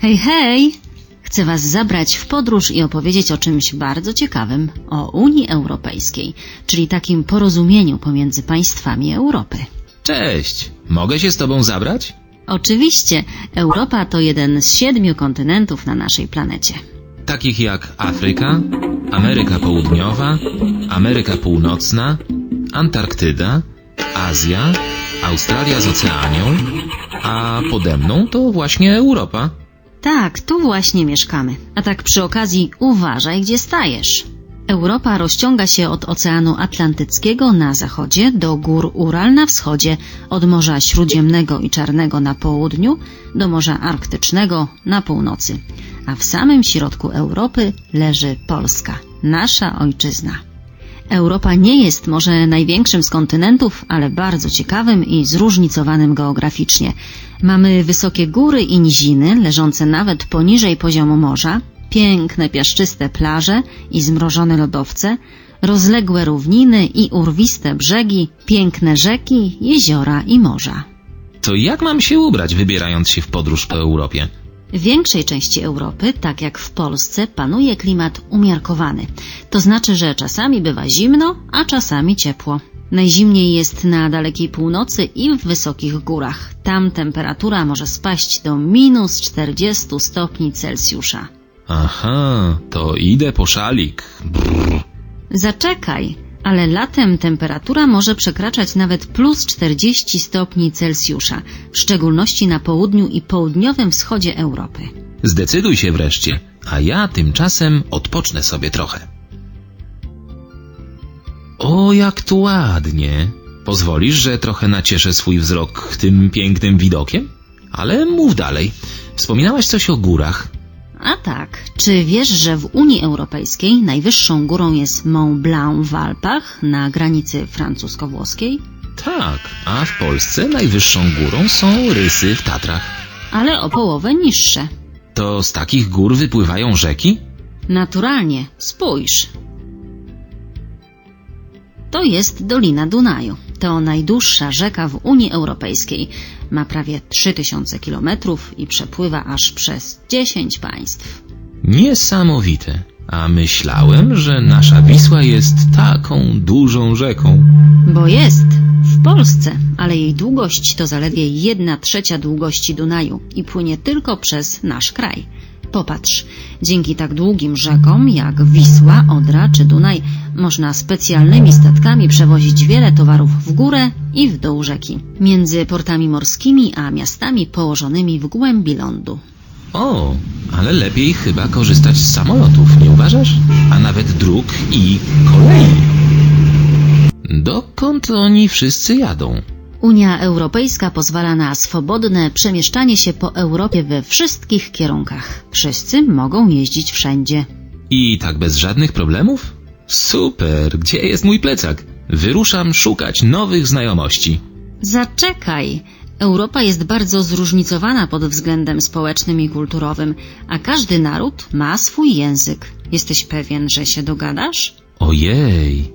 Hej, hej! Chcę Was zabrać w podróż i opowiedzieć o czymś bardzo ciekawym o Unii Europejskiej, czyli takim porozumieniu pomiędzy państwami Europy. Cześć, mogę się z tobą zabrać? Oczywiście, Europa to jeden z siedmiu kontynentów na naszej planecie. Takich jak Afryka, Ameryka Południowa, Ameryka Północna, Antarktyda, Azja, Australia z Oceanią, a pode mną to właśnie Europa. Tak, tu właśnie mieszkamy. A tak przy okazji uważaj, gdzie stajesz. Europa rozciąga się od Oceanu Atlantyckiego na zachodzie do gór Ural na wschodzie, od Morza Śródziemnego i Czarnego na południu do Morza Arktycznego na północy. A w samym środku Europy leży Polska, nasza ojczyzna. Europa nie jest może największym z kontynentów, ale bardzo ciekawym i zróżnicowanym geograficznie. Mamy wysokie góry i niziny, leżące nawet poniżej poziomu morza, piękne piaszczyste plaże i zmrożone lodowce, rozległe równiny i urwiste brzegi, piękne rzeki, jeziora i morza. To jak mam się ubrać, wybierając się w podróż po Europie? W większej części Europy, tak jak w Polsce, panuje klimat umiarkowany. To znaczy, że czasami bywa zimno, a czasami ciepło. Najzimniej jest na dalekiej północy i w wysokich górach. Tam temperatura może spaść do minus 40 stopni Celsjusza. Aha, to idę po szalik. Brrr. Zaczekaj, ale latem temperatura może przekraczać nawet plus 40 stopni Celsjusza, w szczególności na południu i południowym wschodzie Europy. Zdecyduj się wreszcie, a ja tymczasem odpocznę sobie trochę. O, jak tu ładnie. Pozwolisz, że trochę nacieszę swój wzrok tym pięknym widokiem? Ale mów dalej. Wspominałaś coś o górach. A tak, czy wiesz, że w Unii Europejskiej najwyższą górą jest Mont Blanc w Alpach na granicy francusko-włoskiej? Tak, a w Polsce najwyższą górą są rysy w Tatrach. Ale o połowę niższe. To z takich gór wypływają rzeki? Naturalnie, spójrz. To jest Dolina Dunaju. To najdłuższa rzeka w Unii Europejskiej. Ma prawie 3000 kilometrów i przepływa aż przez 10 państw. Niesamowite. A myślałem, że nasza Wisła jest taką dużą rzeką. Bo jest w Polsce, ale jej długość to zaledwie 1 trzecia długości Dunaju i płynie tylko przez nasz kraj. Popatrz, dzięki tak długim rzekom jak Wisła, Odra czy Dunaj można specjalnymi statkami przewozić wiele towarów w górę i w dół rzeki, między portami morskimi a miastami położonymi w głębi lądu. O, ale lepiej chyba korzystać z samolotów, nie uważasz? A nawet dróg i kolei. Dokąd oni wszyscy jadą? Unia Europejska pozwala na swobodne przemieszczanie się po Europie we wszystkich kierunkach. Wszyscy mogą jeździć wszędzie. I tak bez żadnych problemów? Super, gdzie jest mój plecak? Wyruszam szukać nowych znajomości. Zaczekaj! Europa jest bardzo zróżnicowana pod względem społecznym i kulturowym, a każdy naród ma swój język. Jesteś pewien, że się dogadasz? Ojej,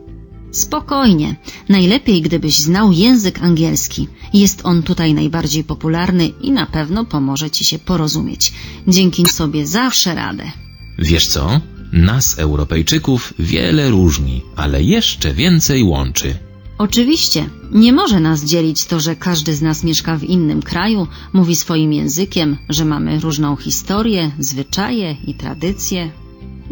Spokojnie. Najlepiej, gdybyś znał język angielski. Jest on tutaj najbardziej popularny i na pewno pomoże ci się porozumieć. Dzięki sobie zawsze radę. wiesz co? Nas, Europejczyków, wiele różni, ale jeszcze więcej łączy. Oczywiście, nie może nas dzielić to, że każdy z nas mieszka w innym kraju, mówi swoim językiem, że mamy różną historię, zwyczaje i tradycje.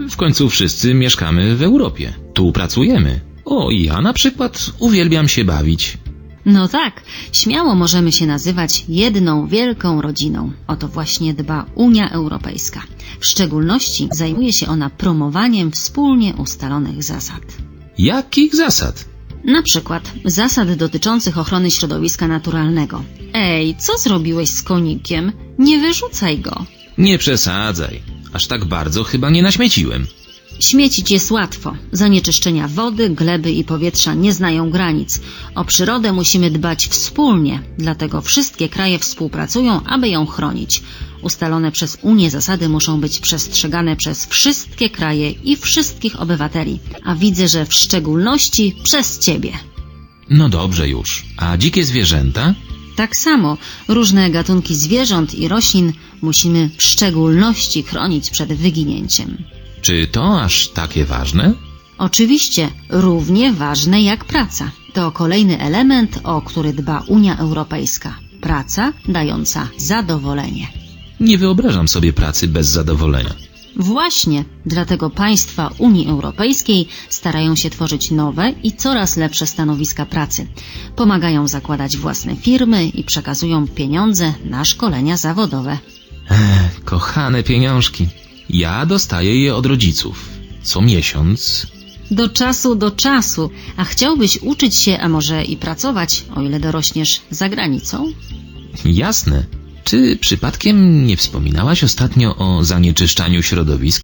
W końcu wszyscy mieszkamy w Europie. Tu pracujemy. O, ja na przykład uwielbiam się bawić. No tak, śmiało możemy się nazywać jedną wielką rodziną. O to właśnie dba Unia Europejska. W szczególności zajmuje się ona promowaniem wspólnie ustalonych zasad. Jakich zasad? Na przykład zasad dotyczących ochrony środowiska naturalnego. Ej, co zrobiłeś z konikiem? Nie wyrzucaj go. Nie przesadzaj. Aż tak bardzo chyba nie naśmieciłem. Śmiecić jest łatwo. Zanieczyszczenia wody, gleby i powietrza nie znają granic. O przyrodę musimy dbać wspólnie, dlatego wszystkie kraje współpracują, aby ją chronić. Ustalone przez Unię zasady muszą być przestrzegane przez wszystkie kraje i wszystkich obywateli, a widzę, że w szczególności przez Ciebie. No dobrze już. A dzikie zwierzęta? Tak samo różne gatunki zwierząt i roślin musimy w szczególności chronić przed wyginięciem. Czy to aż takie ważne? Oczywiście równie ważne jak praca. To kolejny element, o który dba Unia Europejska. Praca dająca zadowolenie. Nie wyobrażam sobie pracy bez zadowolenia. Właśnie dlatego państwa Unii Europejskiej starają się tworzyć nowe i coraz lepsze stanowiska pracy. Pomagają zakładać własne firmy i przekazują pieniądze na szkolenia zawodowe. Ech, kochane pieniążki. Ja dostaję je od rodziców. Co miesiąc. Do czasu do czasu. A chciałbyś uczyć się, a może i pracować, o ile dorośniesz za granicą? Jasne. Czy przypadkiem nie wspominałaś ostatnio o zanieczyszczaniu środowiska?